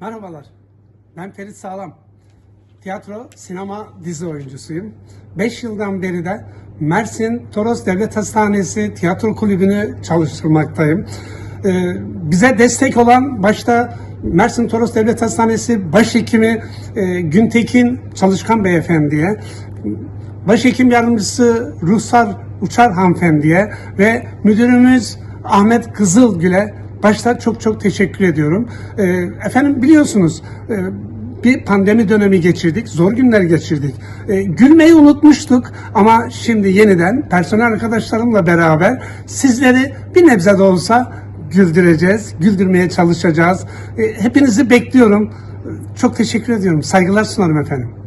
Merhabalar, ben Ferit Sağlam. Tiyatro, sinema, dizi oyuncusuyum. 5 yıldan beri de Mersin Toros Devlet Hastanesi Tiyatro Kulübü'nü çalıştırmaktayım. Ee, bize destek olan başta Mersin Toros Devlet Hastanesi Başhekimi e, Güntekin Çalışkan Beyefendiye, Başhekim Yardımcısı Ruhsar Uçar Hanımefendiye ve müdürümüz Ahmet Kızılgül'e başta çok çok teşekkür ediyorum. Ee, efendim biliyorsunuz e, bir pandemi dönemi geçirdik, zor günler geçirdik. Ee, gülmeyi unutmuştuk ama şimdi yeniden personel arkadaşlarımla beraber sizleri bir nebze de olsa güldüreceğiz, güldürmeye çalışacağız. Ee, hepinizi bekliyorum. Çok teşekkür ediyorum. Saygılar sunarım efendim.